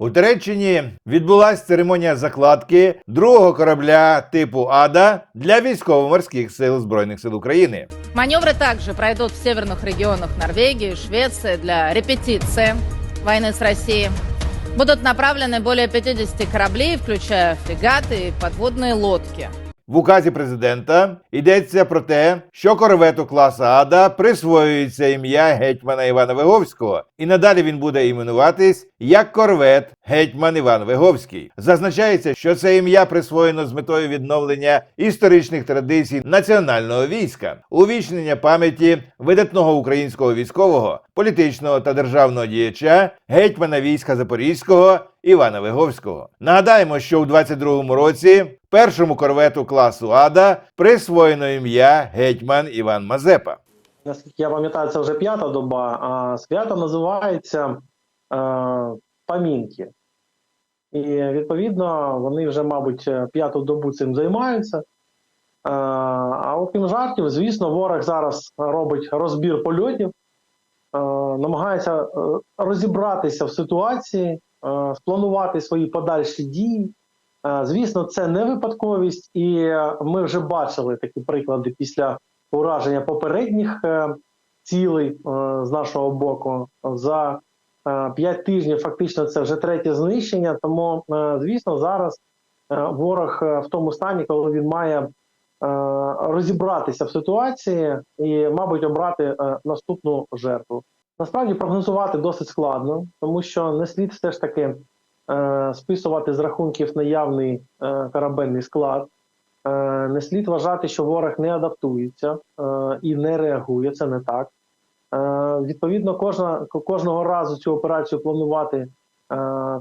У Туреччині відбулася церемонія закладки другого корабля типу Ада для військово-морських сил збройних сил України. Маневры также пройдут в северных регионах Норвегии, Швеции для репетиции войны с Россией. Будут направлены более 50 кораблей, включая фрегаты и подводные лодки. В указі президента йдеться про те, що корвету класу Ада присвоюється ім'я гетьмана Івана Виговського, і надалі він буде іменуватись як корвет гетьман Іван Виговський. Зазначається, що це ім'я присвоєно з метою відновлення історичних традицій національного війська, увічнення пам'яті видатного українського військового, політичного та державного діяча гетьмана війська Запорізького Івана Виговського. Нагадаємо, що у 22-му році першому корвету класу Ада присвоєно ім'я гетьман Іван Мазепа. Наскільки я пам'ятаю, це вже п'ята доба, а свято називається е, Памінки. І відповідно вони вже, мабуть, п'яту добу цим займаються. Е, а окрім жартів, звісно, ворог зараз робить розбір польотів, намагається е, розібратися в ситуації, е, спланувати свої подальші дії. Е, Звісно, це не випадковість, і ми вже бачили такі приклади після ураження попередніх цілей з нашого боку. За п'ять тижнів фактично це вже третє знищення. Тому, звісно, зараз ворог в тому стані, коли він має розібратися в ситуації і, мабуть, обрати наступну жертву. Насправді прогнозувати досить складно, тому що не слід все ж таки е, списувати з рахунків наявний е, корабельний склад. Е, Не слід вважати, що ворог не адаптується е, і не реагує. Це не так. Е, Відповідно, кожна, кожного разу цю операцію планувати е,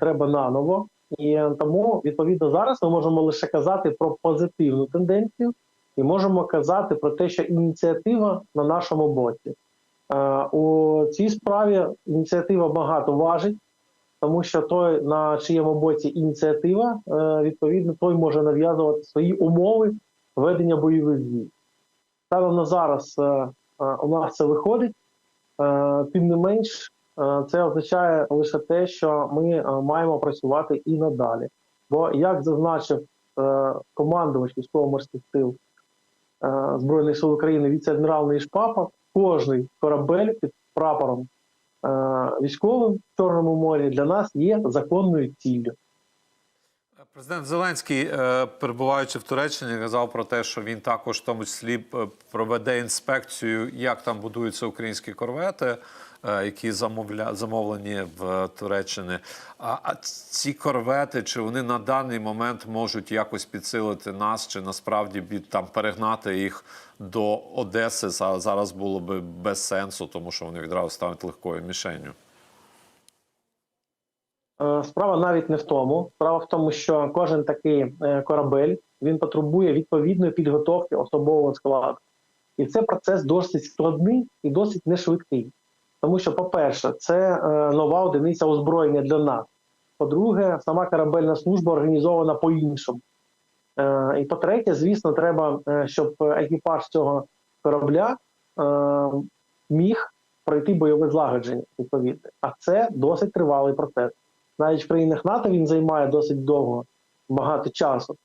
треба наново. І тому, відповідно, зараз ми можемо лише казати про позитивну тенденцію і можемо казати про те, що ініціатива на нашому боці. Е, У цій справі ініціатива багато важить, тому що той, на чиєму боці ініціатива, е, відповідно, той може нав'язувати свої умови ведення бойових дій. Станом на зараз е, у нас це виходить, тим не менш, це означає лише те, що ми маємо працювати і надалі. Бо, як зазначив командувач військово-морських сил Збройних сил України віце-адмірал Нейшпапа, кожний корабель під прапором е, військовим в Чорному морі для нас є законною ціллю. Президент Зеленський, е, перебуваючи в Туреччині, казав про те, що він також в тому числі е, проведе інспекцію, як там будуються українські корвети, е, які замовля... замовлені в Туреччині. А, ці корвети, чи вони на даний момент можуть якось підсилити нас, чи насправді там перегнати їх до Одеси за- зараз було би без сенсу, тому що вони відразу стануть легкою мішенню. Е, Справа навіть не в тому. Справа в тому, що кожен такий е, корабель він потребує відповідної підготовки особового складу. І це процес досить складний і досить нешвидкий. Тому що, по-перше, це е, нова одиниця озброєння для нас. По-друге, сама корабельна служба організована по-іншому. І по-третє, звісно, треба, щоб екіпаж цього корабля міг пройти бойове злагодження, відповідно. А це досить тривалий процес навіть в країнах НАТО він займає досить довго, багато часу,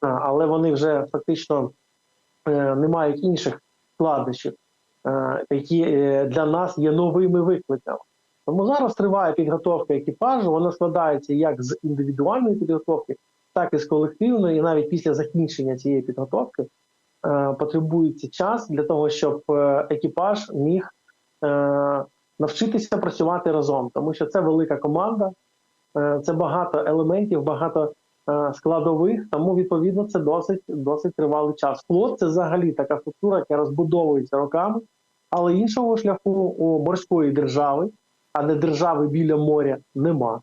але вони вже фактично е, не мають інших складнощів, е, які е, для нас є новими викликами. Тому зараз триває підготовка екіпажу. Вона складається як з індивідуальної підготовки, так і з колективної. І навіть після закінчення цієї підготовки е, потребується час для того, щоб е, екіпаж міг е, навчитися працювати разом, тому що це велика команда. Е, Це багато елементів, багато е, складових, тому відповідно це досить досить тривалий час. Флот це взагалі така структура, яка розбудовується роками, але іншого шляху у морської держави, а не держави біля моря, нема.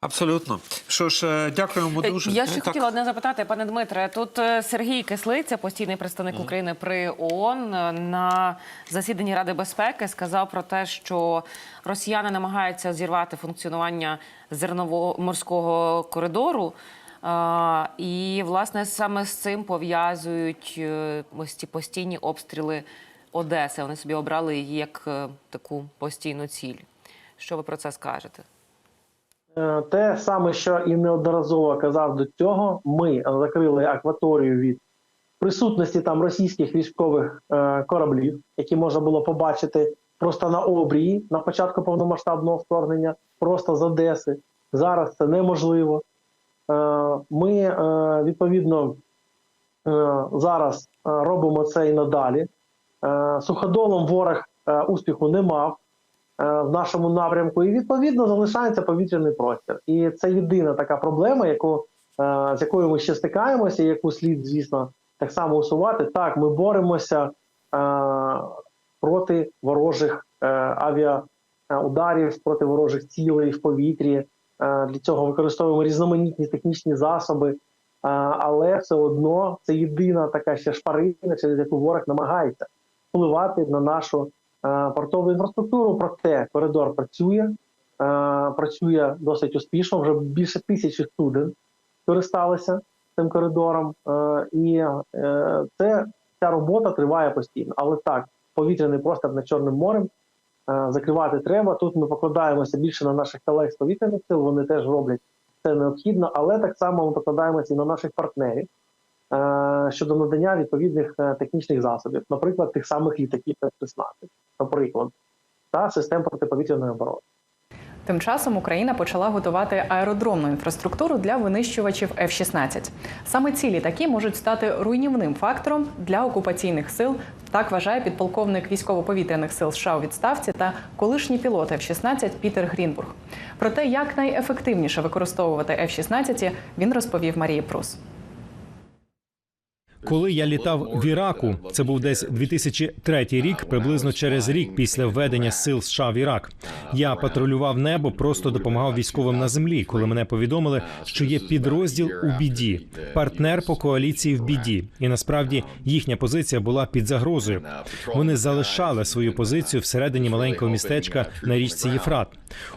Абсолютно. Що ж, е, дякуємо дуже. Я ще Так. хотіла одне запитати, пане Дмитре. Тут е, Сергій Кислиця, постійний представник України при ООН, е, на засіданні Ради безпеки сказав про те, що росіяни намагаються зірвати функціонування зернового морського коридору. А, і власне саме з цим пов'язують е, ось ці постійні обстріли Одеси. Вони собі обрали її як е, таку постійну ціль. Що ви про це скажете? Е, Те саме, що і неодноразово казав до цього, ми закрили акваторію від присутності там російських військових е, кораблів, які можна було побачити просто на обрії на початку повномасштабного вторгнення, просто з Одеси. Зараз це неможливо. Е, Ми відповідно зараз робимо це і надалі. Суходолом ворог успіху не мав в нашому напрямку, і відповідно залишається повітряний простір. І це єдина така проблема, яку, е, з якою ми ще стикаємося, яку слід, звісно, так само усувати. Так, ми боремося е, проти ворожих е, авіаударів, проти ворожих цілей в повітрі. Е, Для цього використовуємо різноманітні технічні засоби. Е, Але все одно це єдина така ще шпарина, через яку ворог намагається впливати на нашу е, портову інфраструктуру. Проте коридор працює, е, працює досить успішно. Вже більше тисячі суден користалися цим коридором, е, і е, це ця робота триває постійно. Але так, повітряний простір над Чорним морем е, закривати треба. Тут ми покладаємося більше на наших колег з повітряних сил. Вони теж роблять це необхідно, але так само ми покладаємося і на наших партнерів е, щодо надання відповідних е, технічних засобів, наприклад, тих самих літаків F-16, наприклад, та систем протиповітряної оборони. Тим часом Україна почала готувати аеродромну інфраструктуру для винищувачів F-16. Саме ці літаки можуть стати руйнівним фактором для окупаційних сил. Так вважає підполковник військово-повітряних сил США у відставці та колишній пілот F-16 Пітер Грінбург. Про те, як найефективніше використовувати F-16, він розповів Марії Прус. Коли я літав в Іраку, це був десь 2003 рік, приблизно через рік після введення сил США в Ірак. Я патрулював небо, просто допомагав військовим на землі, коли мене повідомили, що є підрозділ у біді, партнер по коаліції в біді, і насправді їхня позиція була під загрозою. Вони залишали свою позицію всередині маленького містечка на річці Єфрат.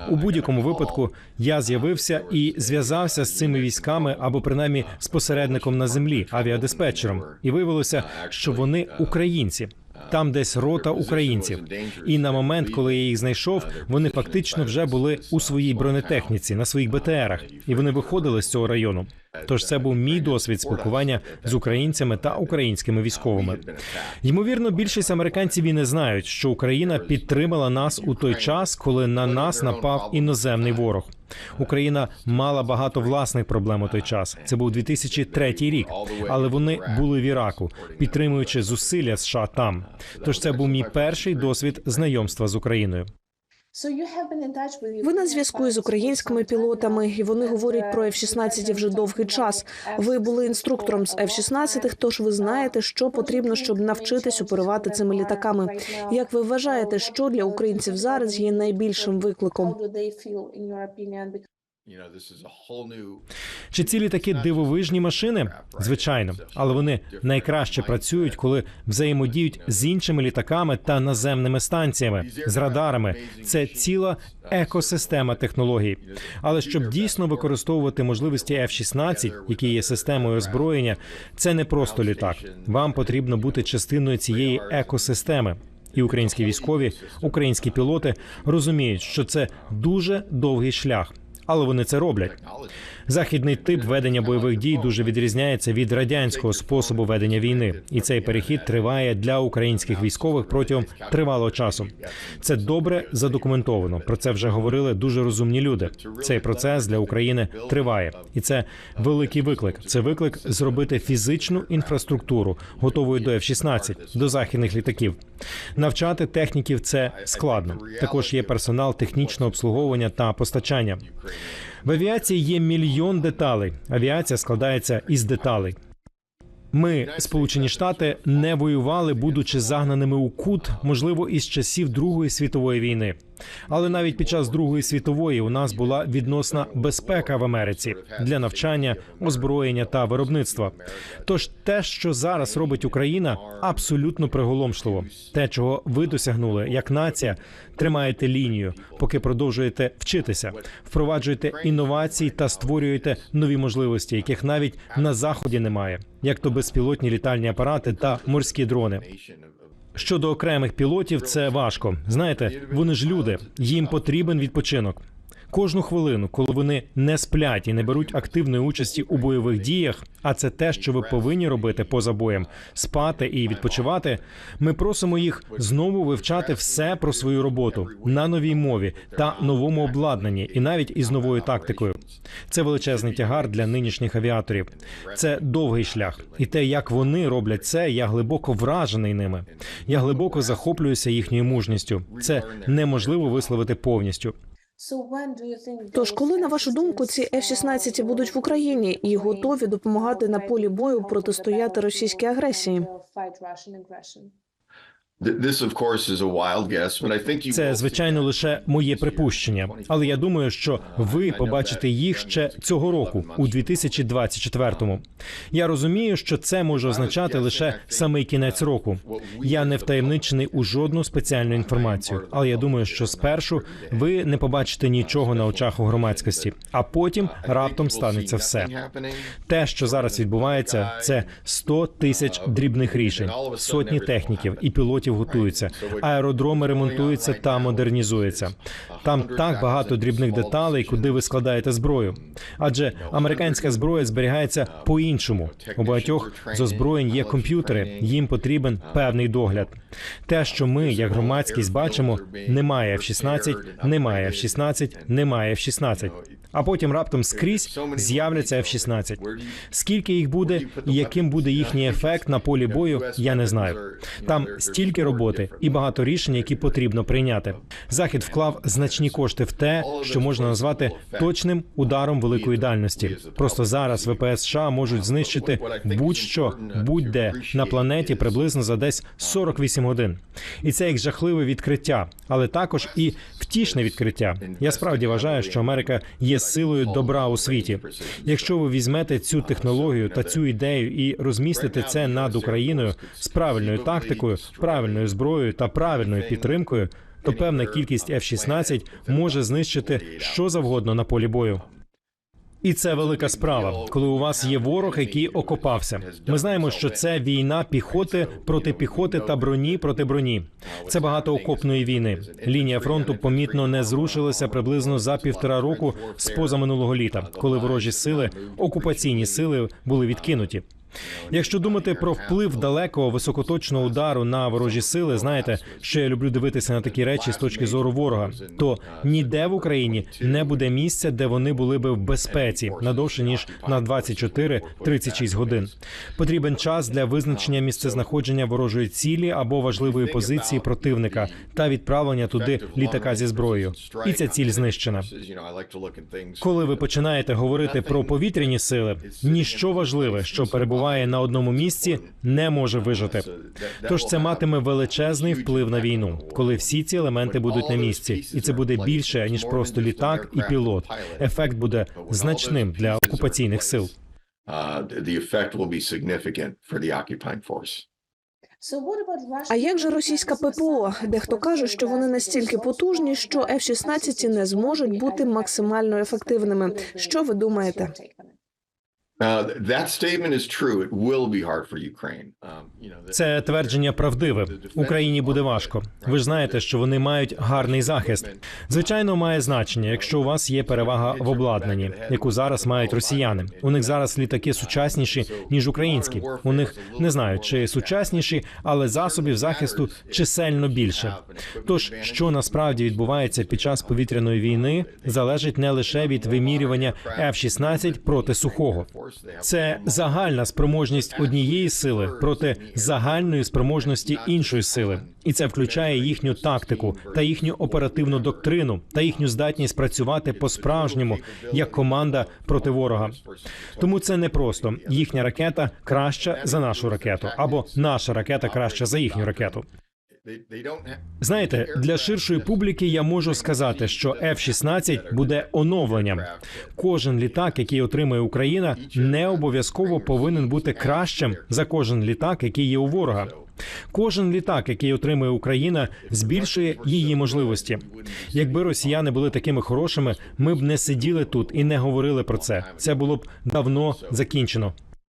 У будь-якому випадку я з'явився і зв'язався з цими військами або принаймні з посередником на землі, авіадиспетчером, і виявилося, що вони українці. Там десь рота українців, і на момент, коли я їх знайшов, вони фактично вже були у своїй бронетехніці на своїх БТРах, і вони виходили з цього району. Тож це був мій досвід спілкування з українцями та українськими військовими. Ймовірно, більшість американців і не знають, що Україна підтримала нас у той час, коли на нас напав іноземний ворог. Україна мала багато власних проблем у той час. Це був 2003 рік, але вони були в Іраку, підтримуючи зусилля США там. Тож це був мій перший досвід знайомства з Україною. Ви на зв'язку із українськими пілотами, і вони говорять про F-16 вже довгий час. Ви були інструктором з F-16, тож ви знаєте, що потрібно, щоб навчитись оперувати цими літаками. Як ви вважаєте, що для українців зараз є найбільшим викликом? Чи ці літаки дивовижні машини? Звичайно, але вони найкраще працюють, коли взаємодіють з іншими літаками та наземними станціями, з радарами. Це ціла екосистема технологій. Але щоб дійсно використовувати можливості F-16, які є системою озброєння, це не просто літак. Вам потрібно бути частиною цієї екосистеми. І українські військові, українські пілоти розуміють, що це дуже довгий шлях, але вони це роблять. Західний тип ведення бойових дій дуже відрізняється від радянського способу ведення війни, і цей перехід триває для українських військових протягом тривалого часу. Це добре задокументовано. Про це вже говорили дуже розумні люди. Цей процес для України триває, і це великий виклик. Це виклик зробити фізичну інфраструктуру, готовою до F-16, до західних літаків. Навчати техніків це складно. Також є персонал технічного обслуговування та постачання. В авіації є мільйон деталей. Авіація складається із деталей. Ми, Сполучені Штати, не воювали, будучи загнаними у кут, можливо, із часів Другої світової війни. Але навіть під час Другої світової у нас була відносна безпека в Америці для навчання, озброєння та виробництва. Тож те, що зараз робить Україна, абсолютно приголомшливо. Те, чого ви досягнули як нація, тримаєте лінію, поки продовжуєте вчитися, впроваджуєте інновації та створюєте нові можливості, яких навіть на заході немає, як то безпілотні літальні апарати та морські дрони. Щодо окремих пілотів, це важко. Знаєте, вони ж люди, їм потрібен відпочинок. Кожну хвилину, коли вони не сплять і не беруть активної участі у бойових діях, а це те, що ви повинні робити поза боєм, спати і відпочивати. Ми просимо їх знову вивчати все про свою роботу на новій мові та новому обладнанні, і навіть із новою тактикою. Це величезний тягар для нинішніх авіаторів. Це довгий шлях, і те, як вони роблять це, я глибоко вражений ними. Я глибоко захоплююся їхньою мужністю. Це неможливо висловити повністю. Тож, коли на вашу думку ці F-16 будуть в Україні і готові допомагати на полі бою протистояти російській агресії? Це звичайно лише моє припущення, але я думаю, що ви побачите їх ще цього року, у 2024-му. Я розумію, що це може означати лише самий кінець року. Я не втаємничений у жодну спеціальну інформацію, але я думаю, що спершу ви не побачите нічого на очах у громадськості, а потім раптом станеться все. Те, що зараз відбувається, це 100 тисяч дрібних рішень, сотні техніків і пілотів готуються. Аеродроми ремонтуються та модернізуються. Там так багато дрібних деталей, куди ви складаєте зброю. Адже американська зброя зберігається по-іншому. У багатьох з озброєнь є комп'ютери. Їм потрібен певний догляд. Те, що ми, як громадськість, бачимо, немає F-16, немає F-16, немає F-16. А потім раптом скрізь з'являться F-16. Скільки їх буде і яким буде їхній ефект на полі бою, я не знаю. Там стільки роботи і багато рішень, які потрібно прийняти. Захід вклав значні кошти в те, що можна назвати точним ударом великої дальності. Просто зараз ВПС США можуть знищити будь-що, будь-де на планеті приблизно за десь 48 годин. І це як жахливе відкриття, але також і втішне відкриття. Я справді вважаю, що Америка є силою добра у світі. Якщо ви візьмете цю технологію та цю ідею і розмістите це над Україною з правильною тактикою, правильною зброєю та правильною підтримкою, то певна кількість F-16 може знищити що завгодно на полі бою. І це велика справа, коли у вас є ворог, який окопався. Ми знаємо, що це війна піхоти проти піхоти та броні проти броні. Це багато окопної війни. Лінія фронту помітно не зрушилася приблизно за півтора року з позаминулого літа, коли ворожі сили, окупаційні сили були відкинуті. Якщо думати про вплив далекого високоточного удару на ворожі сили, знаєте, що я люблю дивитися на такі речі з точки зору ворога, то ніде в Україні не буде місця, де вони були би в безпеці надовше ніж на 24-36 годин. Потрібен час для визначення місцезнаходження ворожої цілі або важливої позиції противника та відправлення туди літака зі зброєю. І ця ціль знищена. Коли ви починаєте говорити про повітряні сили, ніщо важливе, що перебуває на одному місці, не може вижити. Тож це матиме величезний вплив на війну, коли всі ці елементи будуть на місці, і це буде більше ніж просто літак і пілот. Ефект буде значним для окупаційних сил. А як же російська ППО? Дехто каже, що вони настільки потужні, що F-16 не зможуть бути максимально ефективними. Що ви думаєте? Uh, that statement is true. It will be hard for Ukraine. Um, you know, Це твердження правдиве. Україні буде важко. Ви ж знаєте, що вони мають гарний захист. Звичайно, має значення, якщо у вас є перевага в обладнанні, яку зараз мають росіяни. У них зараз літаки сучасніші ніж українські. У них не знаю, чи сучасніші, але засобів захисту чисельно більше. Тож, що насправді відбувається під час повітряної війни, залежить не лише від вимірювання F-16 проти сухого. Це загальна спроможність однієї сили проти загальної спроможності іншої сили, і це включає їхню тактику та їхню оперативну доктрину та їхню здатність працювати по-справжньому як команда проти ворога. Тому це не просто їхня ракета краща за нашу ракету, або наша ракета краща за їхню ракету. Знаєте, для ширшої публіки я можу сказати, що F-16 буде оновленням. Кожен літак, який отримує Україна, не обов'язково повинен бути кращим за кожен літак, який є у ворога. Кожен літак, який отримує Україна, збільшує її можливості. Якби росіяни були такими хорошими, ми б не сиділи тут і не говорили про це. Це було б давно закінчено.